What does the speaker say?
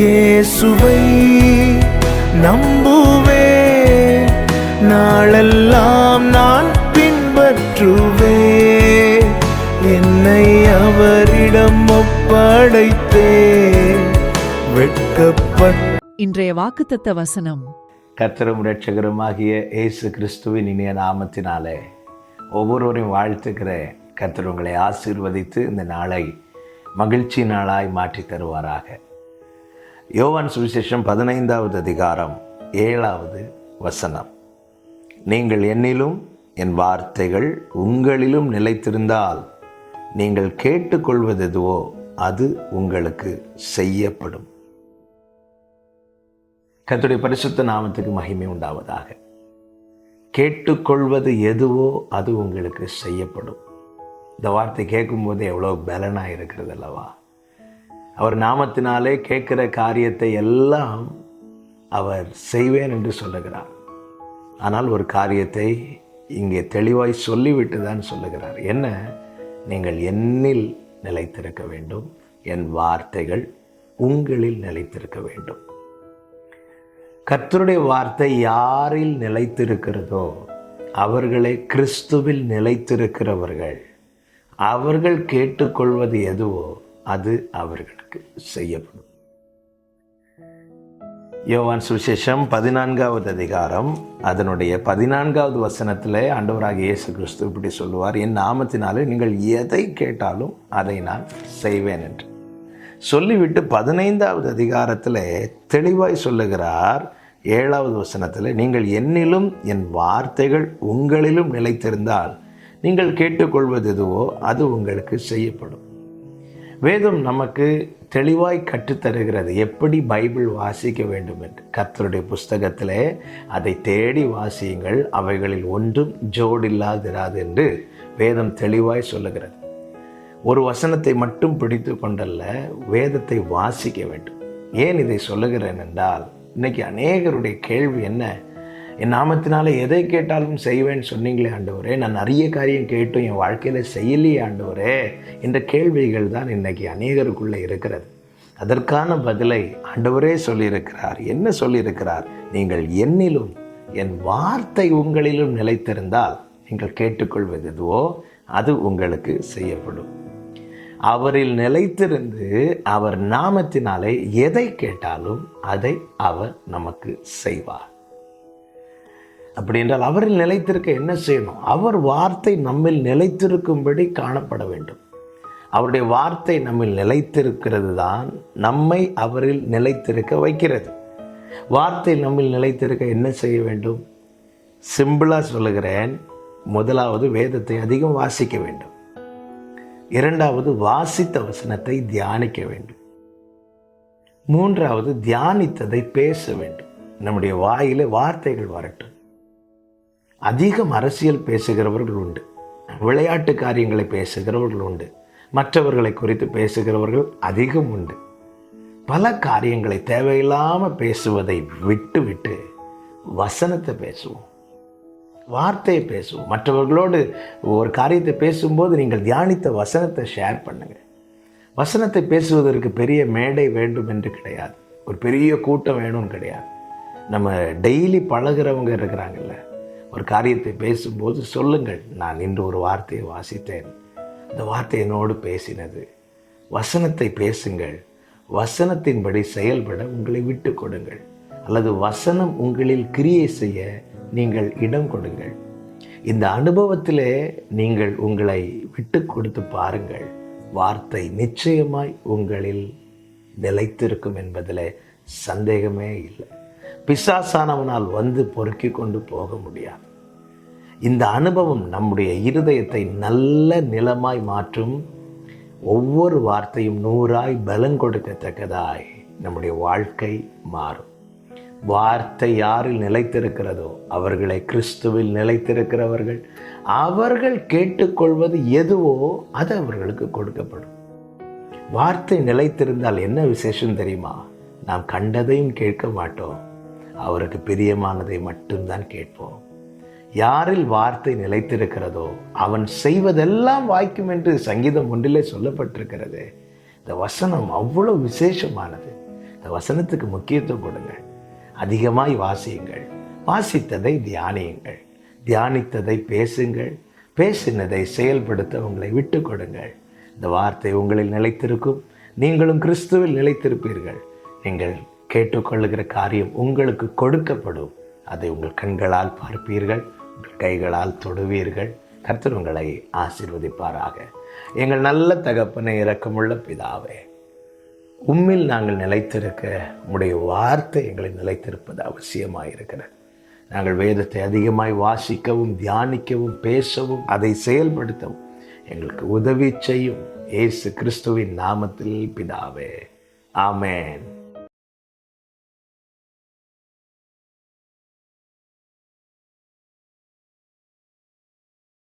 இயேசுவை நம்புவேன் நாளெல்லாம் நான் பின்பற்றுவேன் என்னை அவரிடம் ஒப்படைத்தேன் வெட்கப்பட்ட இன்றைய வாக்குத்தத்த வசனம். கர்த்தரும் இரட்சகருமாகிய இயேசு கிறிஸ்துவின் இனிய நாமத்தினாலே ஒவ்வொருவரையும் வாழ்த்துக்கிற கர்த்தர் உங்களை ஆசீர்வதித்து இந்த நாளை மகிழ்ச்சி நாளாய் மாற்றி தருவாராக. யோவான் சுவிசேஷம் பதினைந்தாவது அதிகாரம் ஏழாவது வசனம். நீங்கள் என்னிலும் என் வார்த்தைகள் உங்களிலும் நிலைத்திருந்தால் நீங்கள் கேட்டுக்கொள்வது எதுவோ அது உங்களுக்கு செய்யப்படும். கத்துடைய பரிசுத்த நாமத்துக்கு மகிமை உண்டாவதாக. கேட்டுக்கொள்வது எதுவோ அது உங்களுக்கு செய்யப்படும். இந்த வார்த்தை கேட்கும்போது எவ்வளோ பலனாக இருக்கிறது அல்லவா அவர் நாமத்தினாலே கேட்குற காரியத்தை எல்லாம் அவர் செய்வேன் என்று சொல்லுகிறார். ஆனால் ஒரு காரியத்தை இங்கே தெளிவாய் சொல்லிவிட்டு தான் சொல்லுகிறார். என்ன? நீங்கள் என்னில் நிலைத்திருக்க வேண்டும். என் வார்த்தைகள் உங்களில் நிலைத்திருக்க வேண்டும். கர்த்தருடைய வார்த்தை யாரில் நிலைத்திருக்கிறதோ அவர்களே கிறிஸ்துவில் நிலைத்திருக்கிறவர்கள். அவர்கள் கேட்டுக்கொள்வது எதுவோ அது அவர்களுக்கு செய்யப்படும். யோவான் சுவிசேஷம் பதினான்காவது அதிகாரம் அதனுடைய பதினான்காவது வசனத்தில் ஆண்டவராக இயேசு கிறிஸ்து இப்படி சொல்லுவார் என் நாமத்தினாலே நீங்கள் எதை கேட்டாலும் அதை நான் செய்வேன் என்று. சொல்லிவிட்டு பதினைந்தாவது அதிகாரத்தில் தெளிவாய் சொல்லுகிறார் ஏழாவது வசனத்தில் நீங்கள் என்னிலும் என் வார்த்தைகள் உங்களிலும் நிலைத்திருந்தால் நீங்கள் கேட்டுக்கொள்வது எதுவோ அது உங்களுக்கு செய்யப்படும். வேதம் நமக்கு தெளிவாய் கற்றுத்தருகிறது. எப்படி பைபிள் வாசிக்க வேண்டும் என்று. கர்த்தருடைய புஸ்தகத்திலே அதை தேடி வாசியுங்கள். அவைகளில் ஒன்றும் ஜோடில்லாதிராது என்று வேதம் தெளிவாய் சொல்லுகிறது. ஒரு வசனத்தை மட்டும் பிடித்து கொண்டல்ல வேதத்தை வாசிக்க வேண்டும். ஏன் இதை சொல்லுகிறேன் என்றால் இன்னைக்கு அநேகருடைய கேள்வி என்ன? என் நாமத்தினால எதை கேட்டாலும் செய்வேன்னு சொன்னீங்களே ஆண்டவரே. நான் நிறைய காரியம் கேட்டும் என் வாழ்க்கையில் செய்யலையே ஆண்டவரே. என்ற கேள்விகள் தான் இன்றைக்கி அநேகருக்குள்ளே இருக்கிறது. அதற்கான பதிலை ஆண்டவரே சொல்லியிருக்கிறார். என்ன சொல்லியிருக்கிறார்? நீங்கள் என்னிலும் என் வார்த்தை உங்களிலும் நிலைத்திருந்தால் நீங்கள் கேட்டுக்கொள்வது எதுவோ அது உங்களுக்கு செய்யப்படும். அவரில் நிலைத்திருந்து அவர் நாமத்தினாலே எதை கேட்டாலும் அதை அவர் நமக்கு செய்வார். அப்படி என்றால் அவரில் நிலைத்திருக்க என்ன செய்யணும்? அவர் வார்த்தை நம்மில் நிலைத்திருக்கும்படி காணப்பட வேண்டும். அவருடைய வார்த்தை நம்மில் நிலைத்திருக்கிறது தான் நம்மை அவரில் நிலைத்திருக்க வைக்கிறது. வார்த்தை நம்மில் நிலைத்திருக்க என்ன செய்ய வேண்டும்? சிம்பிளாக சொல்லுகிறேன். முதலாவது வேதத்தை அதிகம் வாசிக்க வேண்டும். இரண்டாவது வாசித்த வசனத்தை தியானிக்க வேண்டும். மூன்றாவது தியானித்ததை பேச வேண்டும். நம்முடைய வாயிலே வார்த்தைகள் வரட்டும். அதிகம் அரசியல் பேசுகிறவர்கள் உண்டு. விளையாட்டு காரியங்களை பேசுகிறவர்கள் உண்டு. மற்றவர்களை குறித்து பேசுகிறவர்கள் அதிகம் உண்டு. பல காரியங்களை தேவையில்லாமல் பேசுவதை விட்டு விட்டு வசனத்தை பேசுவோம். வார்த்தையை பேசுவோம். மற்றவர்களோடு ஒரு காரியத்தை பேசும்போது நீங்கள் தியானித்த வசனத்தை ஷேர் பண்ணுங்கள் வசனத்தை பேசுவதற்கு பெரிய மேடை வேண்டும் என்று கிடையாது. ஒரு பெரிய கூட்டம் வேணும்னு கிடையாது. நம்ம டெய்லி பழகிறவங்க இருக்கிறாங்கல்ல. ஒரு காரியத்தை பேசும்போது சொல்லுங்கள். நான் இன்று ஒரு வார்த்தையை வாசித்தேன். இந்த வார்த்தை என்னோடு பேசினது. வசனத்தை பேசுங்கள். வசனத்தின்படி செயல்பட உங்களை விட்டு கொடுங்கள். அல்லது வசனம் உங்களில் கிரியை செய்ய நீங்கள் இடம் கொடுங்கள். இந்த அனுபவத்திலே நீங்கள் உங்களை விட்டு கொடுத்து பாருங்கள். வார்த்தை நிச்சயமாய் உங்களில் நிலைத்திருக்கும் என்பதில் சந்தேகமே இல்லை. பிசாசானவனால் வந்து பொறுக்கி கொண்டு போக முடியாது. இந்த அனுபவம் நம்முடைய இருதயத்தை நல்ல நிலமாய் மாற்றும். ஒவ்வொரு வார்த்தையும் நூறாய் பலம் கொடுக்கத்தக்கதாய் நம்முடைய வாழ்க்கை மாறும். வார்த்தை யாரில் நிலைத்திருக்கிறதோ அவர்களை கிறிஸ்துவில் நிலைத்திருக்கிறவர்கள் அவர்கள் கேட்டுக்கொள்வது எதுவோ அது அவர்களுக்கு கொடுக்கப்படும். வார்த்தை நிலைத்திருந்தால் என்ன விசேஷம் தெரியுமா? நாம் கண்டதையும் கேட்க மாட்டோம். அவருக்கு பிரியமானதை மட்டும்தான் கேட்போம். யாரில் வார்த்தை நிலைத்திருக்கிறதோ அவன் செய்வதெல்லாம் வாய்க்கும் என்று சங்கீதம் ஒன்றிலே சொல்லப்பட்டிருக்கிறது. இந்த வசனம் அவ்வளோ விசேஷமானது. இந்த வசனத்துக்கு முக்கியத்துவம் கொடுங்கள் அதிகமாய் வாசியுங்கள். வாசித்ததை தியானியுங்கள். தியானித்ததை பேசுங்கள். பேசினதை செயல்படுத்த உங்களை விட்டு கொடுங்கள். இந்த வார்த்தை உங்களில் நிலைத்திருக்கும். நீங்களும் கிறிஸ்துவில் நிலைத்திருப்பீர்கள். நீங்கள் கேட்டுக்கொள்ளுகிற காரியம் உங்களுக்கு கொடுக்கப்படும். அதை உங்கள் கண்களால் பார்ப்பீர்கள் உங்கள் கைகளால் தொடுவீர்கள். கர்த்தர் உங்களை ஆசீர்வதிப்பாராக. எங்கள் நல்ல தகப்பனை இறக்கமுள்ள பிதாவே உம்மில் நாங்கள் நிலைத்திருக்க உடைய வார்த்தை எங்களை நிலைத்திருப்பது அவசியமாக இருக்கிறது நாங்கள் வேதத்தை அதிகமாய் வாசிக்கவும் தியானிக்கவும் பேசவும் அதை செயல்படுத்தவும் எங்களுக்கு உதவி செய்யும். ஏசு கிறிஸ்துவின் நாமத்தில் பிதாவே ஆமேன்.